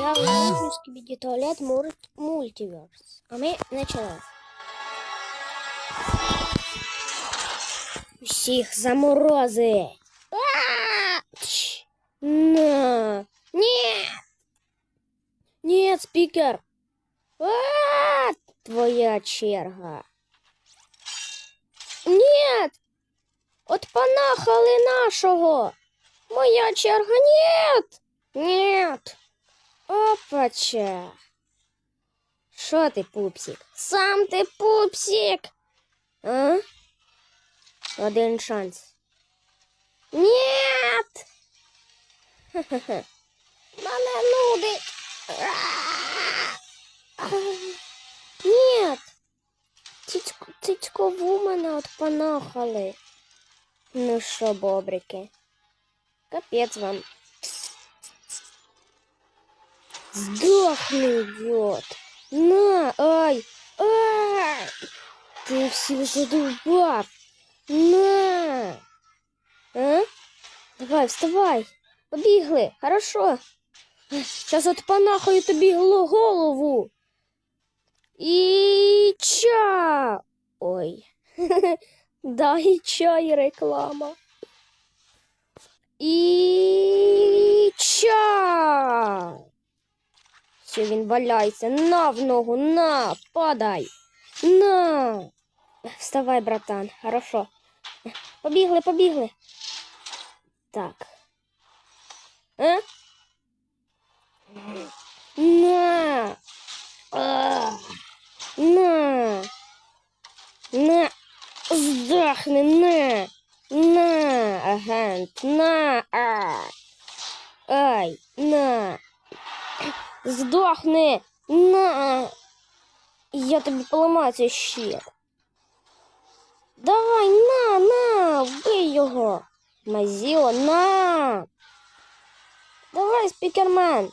Я вижу скібіді туалет мульт- мультиверс. А ми почали. Всіх заморози. А! Тш. На. Ні. Ні, спікер. А! Твоя черга. Нет! От понахали нашого. Моя черга, нет! Нет! Опача! Що ти, пупсик? Сам ти пупсик! А? Один шанс. Нет! Нудить. Нет! Цицько, цицькову мене от понахали. Ну що, бобрики? Капець вам. Сдохни, идиот! На, ай! Ай! Ты всех задолбав! На! А? Давай, вставай! Побігли, хорошо. Сейчас от понахаю тобі голову. І ча! Ой. Да, і чай реклама. І ча! Все, він валяється. На в ногу, на, падай. На. Вставай, братан. Хорошо. Побігли, побігли. Так. А? На. А. На. На. Здохни, на. На, агент, на. А. Ай, на. Здохни! На! Я тобі поламаю цей щит. Давай, на, на, вбий його. Мазіло, на. Давай, спікермен.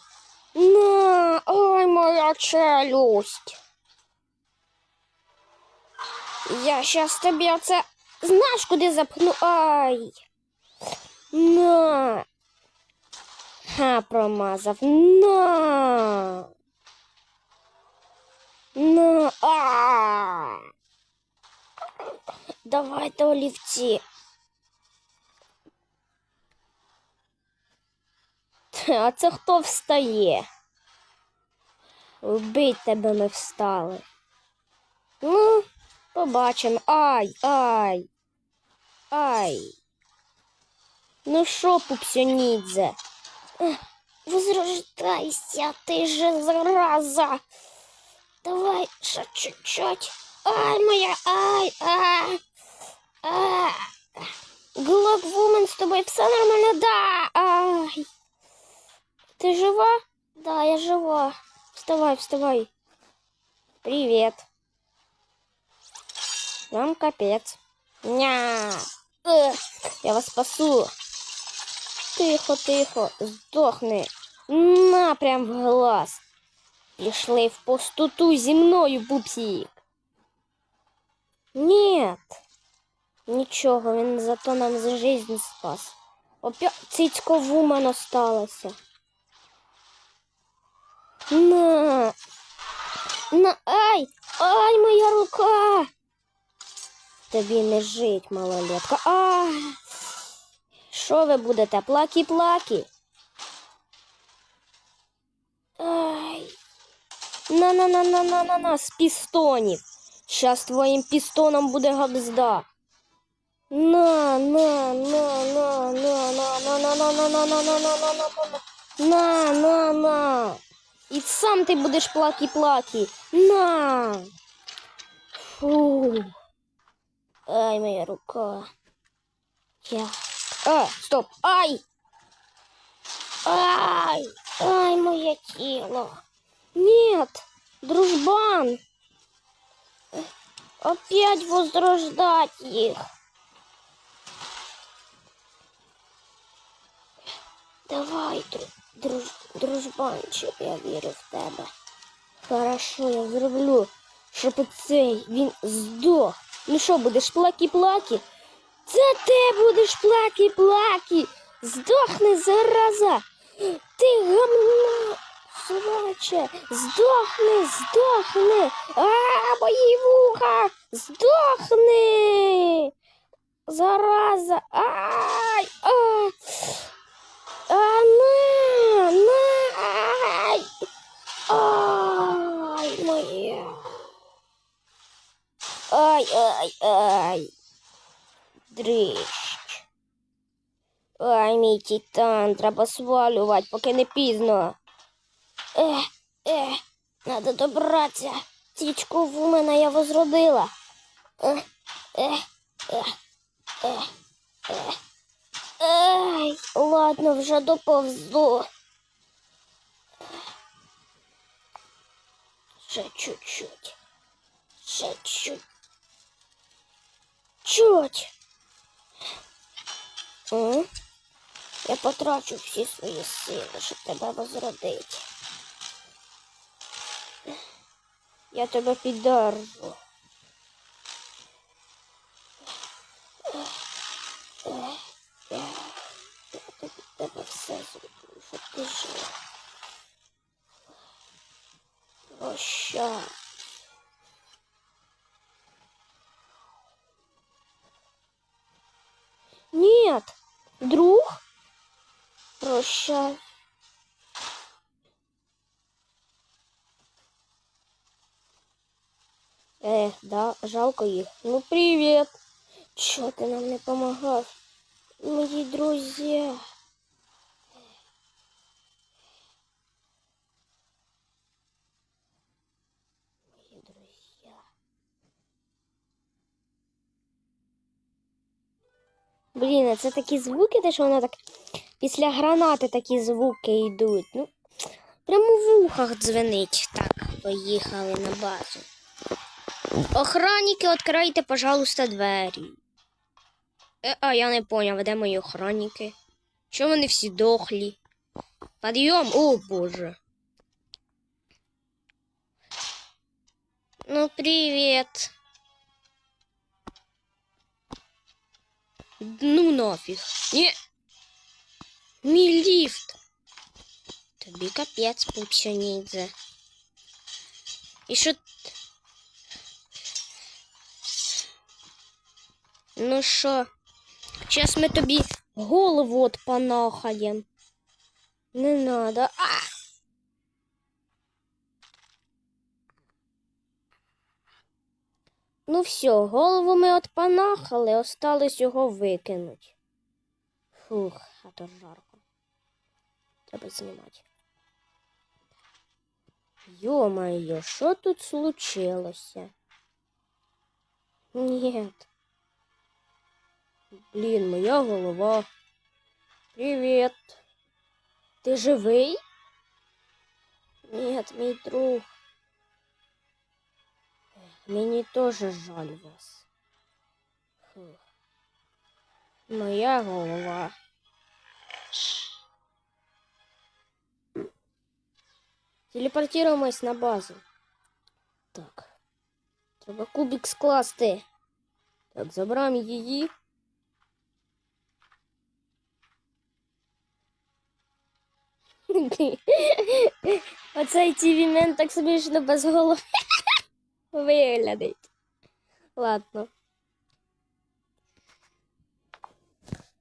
На, ой, моя челюсть. Я щас тобі оце знаєш, куди запхну. Ай. На. Ха, промазав. На. На. А. Давайте олівці. А це хто встає? Вбить тебе ми встали. Ну, побачимо. Ай, ай. Ай. Ну що, пупсюнідзе? Возрождайся, ты же зараза. Давай еще чуть-чуть. Ай, моя, ай, ай, ай. Глок Вумен, с тобой все нормально? Да, ай. Ты жива? Да, я жива. Вставай, вставай. Привет. Вам капец. Ня. Я вас спасу. Тихо, тихо, здохни. На прям в глаз. Пішли в пустоту зі мною, пупсік. Нет. Нічого, він зато нам за жизнь спас. Опять цицько вумен осталося. На. На. Ай! Ай, моя рука! Тобі не жить, малолетка. Ай! Що ви будете? Плакі-плакі? На-на-на-на-на-на-на з пістонів. Щас твоїм пістоном буде габзда. На, на, на, на, на, на, на, на, на, на, на, на, на, на, на, на, на, на, на. І сам ти будеш плакі-плакі. На. Фу. Ай, моя рука. Я. А, стоп. Ай! Ай! Ай, моє тіло. Нет, дружбан. Опять возрождать їх. Давай, дру- друж, дружбанчик, я вірю в тебе. Хорошо, я зроблю, щоб цей він здох. Ну що, будеш плакі-плакі? Це ти будеш плакі-плакі. Здохни, зараза. Ти гамна плаче. Здохни, здохни. А, мої вуха. Здохни. Зараза. Ай. А. А, на, на. Ай. Ай, моя. Ай, ай, ай. Дрищ. Ай, мій титан, треба свалювати, поки не пізно. Ех, ех, надо добратися. Тічку в мене я возродила. Ех, ех, ех, ех, ех. Ай, ладно, вже доповзу. Ще чуть-чуть. Ще чуть. Чуть. Я потрачу всі свої сили, щоб тебе возродити. Я тебе піддержу. Я тобі тебе все зроблю, щоб ти жив. Прощай. Нет, друг. Прощай. Ех, да, жалко їх. Ну, привіт. Чого ти нам не помагав? Мої друзі. Мої друзі. Блін, а це такі звуки, те, що воно так після гранати такі звуки йдуть. Ну, прямо в ухах дзвенить. Так, поїхали на базу. Охранники, відкрийте, пожалуйста, двері. Е, а я не поняв, де мої охранники? Чому вони всі дохлі? Підйом, о боже. Ну, привіт. Ну нафіг. Ні. Мій ліфт. Тобі капець, пупсянідзе. І що? Ну що, зараз ми тобі голову от понахаєм. Не надо. А! Ну все, голову ми от понахали, осталось його викинуть. Фух, а то жарко. Треба знімати. Йо-моє, що тут случилося? Нет. Блін, моя голова. Привіт. Ти живий? Нет, мій друг. Мені теж жаль вас. Фух. Моя голова. Телепортируємось на базу. Так. Треба кубик скласти. Так, забираємо її. Оцей тіві мен так смішно без голови виглядить. Ладно.